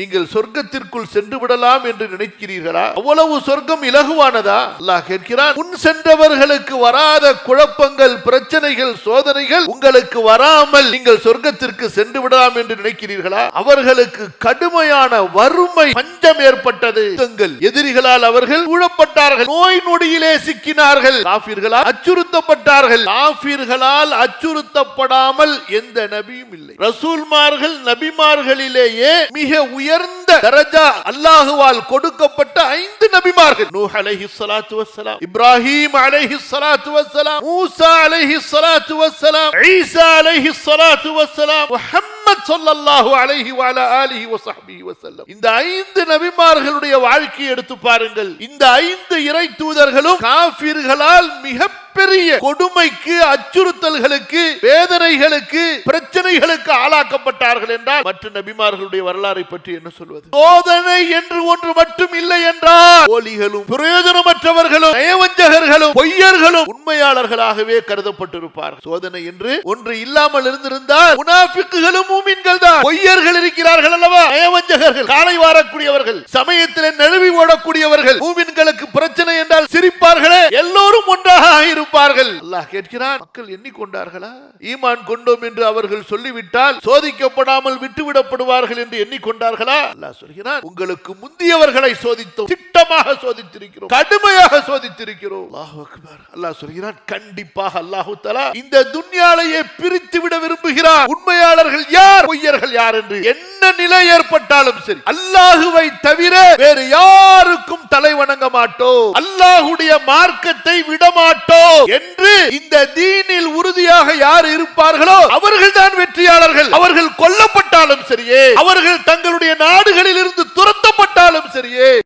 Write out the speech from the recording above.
நீங்கள் சொர்க்கத்திற்குள் சென்று விடலாம் என்று நினைக்கிறீர்களா? அவ்வளவு சொர்க்கம் இலகுவானதா? அல்லாஹ் கேட்கிறான் முன் சென்றவர்களுக்கு வராத குழப்பங்கள் பிரச்சனைகள் சோதனைகள் உங்களுக்கு வராமல் நீங்கள் சொர்க்கத்திற்கு சென்று விடலாம் என்று நினைக்கிறீர்களா? அவர்களுக்கு கடுமையான வறுமை பஞ்சம் ஏற்பட்டது. எதிரிகளால் அவர்கள் சூழப்பட்டார்கள். நோய் நொடியிலே சிக்கினார்கள். காபிர்களால் அச்சுறுத்தப்பட்டார்கள். காபிர்களால் அச்சுறுத்தப்படாமல் எந்த நபியும் இல்லை. ரசூல்மார்கள் நபிமார்களிலேயே மிக உயர்ந்த தரஜா அல்லாஹுவால் கொடுக்கப்பட்ட ஐந்து நபிமார்கள். நூஹ் அலைஹி ஸலாத்து வஸ்ஸலாம் இப்ராஹீம் அலைஹி ஸலாத்து வஸ்ஸலாம் மூசா அலைஹி ஸலாத்து வஸ்ஸலாம் ஈசா அலைஹி ஸலாத்து வஸ்ஸலாம் முஹம்மத் ஸல்லல்லாஹு அலைஹி வஅலா ஆலிஹி வஸஹ்பிஹி வசல்லம் இந்த ஐந்து நபிமார்களுடைய வாழ்க்கையை எடுத்து பாருங்கள். இந்த ஐந்து இறை தூதர்களும் காஃபிர்களால் மிக பெரிய கொடுமைக்கு அச்சுறுத்தல்களுக்கு வேதனைகளுக்கு பிரச்சனைகளுக்கு ஆளாக்கப்பட்டார்கள் என்றால் மற்ற நபிமார்களுடைய வரலாறை பற்றி என்ன சொல்வது? சோதனை என்று ஒன்று மட்டும் இல்லை என்றால் போலிகளும் பிரயோஜனமற்றவர்களும் நயவஞ்ச பொய்யர்களும் உண்மையாளர்களாகவே கருதப்பட்டிருப்பார்கள். சோதனை என்று ஒன்று இல்லாமல் இருந்திருந்தால் முனாபிக்குகளும் மூமின்கள் தான் பொய்யர்கள் இருக்கிறார்கள் அல்லவா? நயவஞ்சகர்கள் காலை வாரக்கூடியவர்கள் சமயத்தில் நழுவி ஓடக்கூடியவர்கள் மூமின்களுக்கு பிரச்சனை என்றால் சிரிப்பார்களே. எல்லாம் எல்லோரும் ஒன்றாக இருப்பார்கள் அல்லாஹ் கேட்கிறான் மக்கள் எண்ணிக்கொண்டார்களா? ஈமான் கொண்டோம் என்று அவர்கள் சொல்லிவிட்டால் சோதிக்கப்படாமல் விட்டுவிடப்படுவார்கள் என்று எண்ணிக்கொண்டார்களா? அல்லாஹ் சொல்கிறான் உங்களுக்கு முந்தியவர்களை சோதித்தோம் திட்டமாக சோதித்திருக்கிறோம் கடுமையாக சோதித்திருக்கிறோம். அல்லாஹ் அக்பர். அல்லாஹ் சொல்கிறான் கண்டிப்பாக அல்லாஹு தலா இந்த துன்யாலையே பிரித்து விட விரும்புகிறார். உண்மையாளர்கள் யார் பொய்யர்கள் யார் என்று என்ன நிலை ஏற்பட்டாலும் சரி அல்லாஹுவை தவிர வேறு யார் வணங்க மாட்டோம் அல்லாஹுடைய மார்க்கத்தை விடமாட்டோம் என்று இந்த தீனில் உறுதியாக யார் இருப்பார்களோ அவர்கள் தான் வெற்றியாளர்கள். அவர்கள் கொல்லப்பட்டாலும் சரியே அவர்கள் தங்களுடைய நாடுகளில் இருந்து துரத்தப்பட்டாலும் சரியே.